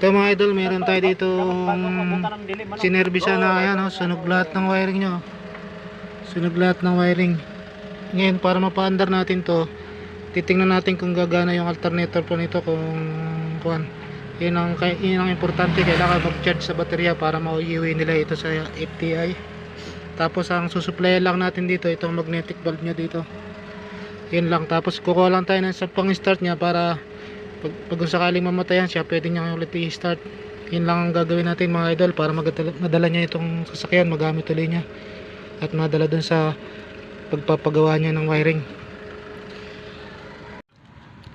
Ito mga idol, meron tayo dito sinerbisa na ayan, oh, sunog lahat ng wiring nyo. Sunog lahat ng wiring. Ngayon, para mapaandar natin to, titingnan natin kung gagana yung alternator po nito kung kuan. Yun ang, yun ang importante, kailangan mag-charge sa baterya para mauiwi nila ito sa FTI. Tapos ang susupply lang natin dito, itong magnetic valve nya dito. Yun lang. Tapos kukuha lang tayo ng sa pang-start niya para pag, pag sakaling mamatayan siya, pwede niya ulit i-start. Yun lang ang gagawin natin mga idol para magadala, madala niya itong sasakyan, magamit ulit niya. At madala dun sa pagpapagawa niya ng wiring.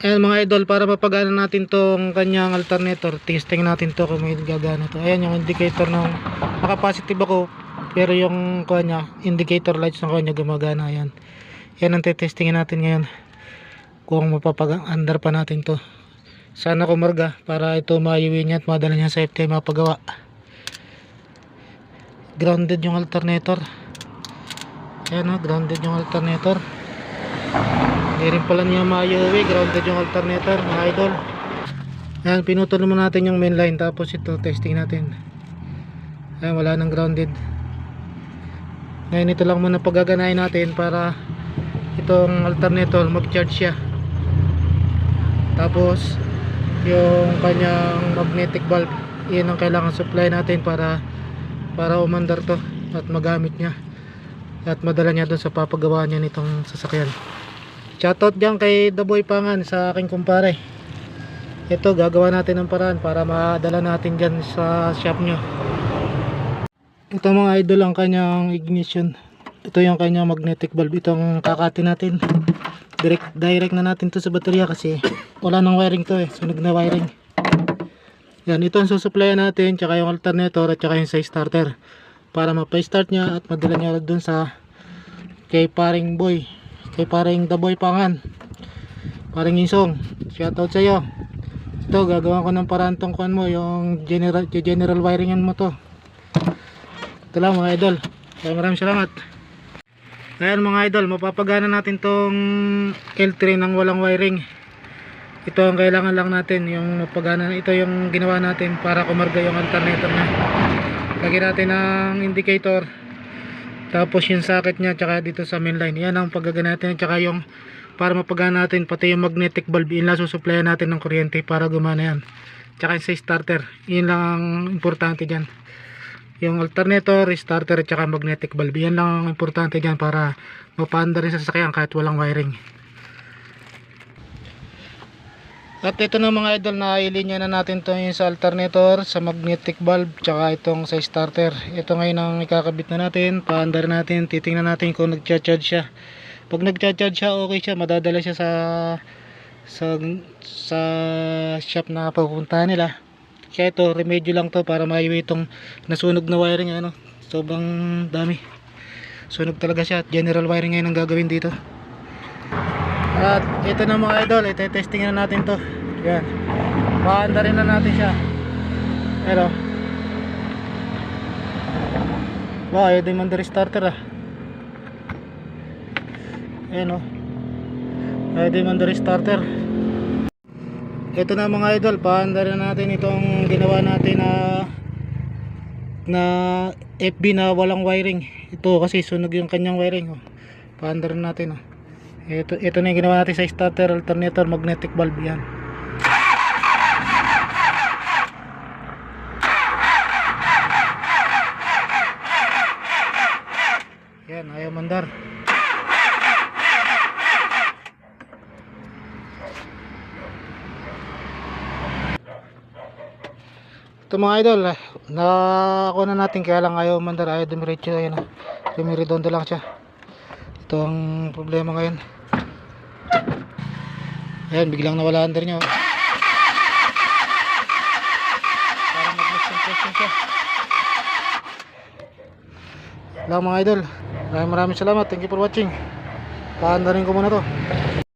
Ayan mga idol, para mapagana natin tong kanyang alternator, testing natin to kung may gagana to. Ayan yung indicator ng naka-positive ako, pero yung kuha niya, indicator lights ng kuha niya gumagana. Ayan. Yan ang tetestingin natin ngayon. Kung mapapag-under pa natin to. Sana kumarga para ito maiwi niya at madala niya sa FTI mapagawa. Grounded yung alternator. Ayan o, grounded yung alternator. Hindi rin pala niya maiwi. Grounded yung alternator, mga idol. Ayan, pinutol naman natin yung main line. Tapos ito, testing natin. Ayan, wala nang grounded. Ngayon ito lang muna pagaganahin natin para itong alternator mag-charge siya. Tapos yung kanyang magnetic valve, yun ang kailangan supply natin para para umandar to at magamit niya at madala niya doon sa papagawa niya nitong sasakyan. Shoutout dyan kay The Boy Pangan sa aking kumpare. Ito gagawa natin ng paraan para madala natin dyan sa shop nyo. Ito mga idol ang kanyang ignition. Ito yung kanyang magnetic valve. Itong kakati natin. Direct, direct na natin to sa baterya kasi wala nang wiring to eh. Sunog na wiring. Yan, ito ang susuplayan natin, tsaka yung alternator at tsaka yung sa starter. Para mapa-start niya at madala niya dun sa kay paring boy. Kay paring the boy pangan. Paring isong. Shoutout sa iyo. Ito, gagawa ko ng paraan tong kuan mo, yung general, general wiringan mo to. Ito lang mga idol. Kaya maraming salamat. Ayan mga idol, mapapagana natin tong L3 ng walang wiring. Ito ang kailangan lang natin, yung mapagana ito yung ginawa natin para kumarga yung alternator niya. Lagyan natin ng indicator. Tapos yung socket niya tsaka dito sa main line. Yan ang paggagana natin tsaka yung para mapagana natin pati yung magnetic bulb yun lang susuplayan natin ng kuryente para gumana yan. Tsaka yung starter. Yun lang ang importante dyan yung alternator, starter at saka magnetic bulb. Yan lang ang importante dyan para mapanda rin sa sasakyan kahit walang wiring. At ito na mga idol na ilinya na natin to yung sa alternator, sa magnetic bulb, tsaka itong sa starter. Ito ngayon ang ikakabit na natin, paandar natin, titingnan natin kung nagcha-charge siya. Pag nagcha-charge siya, okay siya, madadala siya sa sa sa shop na pupuntahan nila. Kaya ito, remedyo lang to para maiwi itong nasunog na wiring ano. Sobrang dami. Sunog talaga siya general wiring ngayon ang gagawin dito. At ito na mga idol, ite-testing na natin to. Yan. Paanda rin na natin siya. Pero Wow, ayaw din man starter ah. Ayan o. Ayaw din man starter. Ito na mga idol, paanda rin natin itong ginawa natin na na FB na walang wiring. Ito kasi sunog yung kanyang wiring. Oh. Paanda rin natin. Oh. Ito, ito na yung ginawa natin sa starter alternator magnetic bulb yan. Yan, ayaw mandar. Ito mga idol, eh, nakakuha na natin kaya lang ayaw mandar, ayaw dumiretso, ayun na. Dumiridondo lang siya. Ito ang problema ngayon. Ayan, biglang nawala under niya. oh. Parang mag-lose concentration siya. Lang mga idol. Maraming maraming salamat. Thank you for watching. Paandarin ko muna to.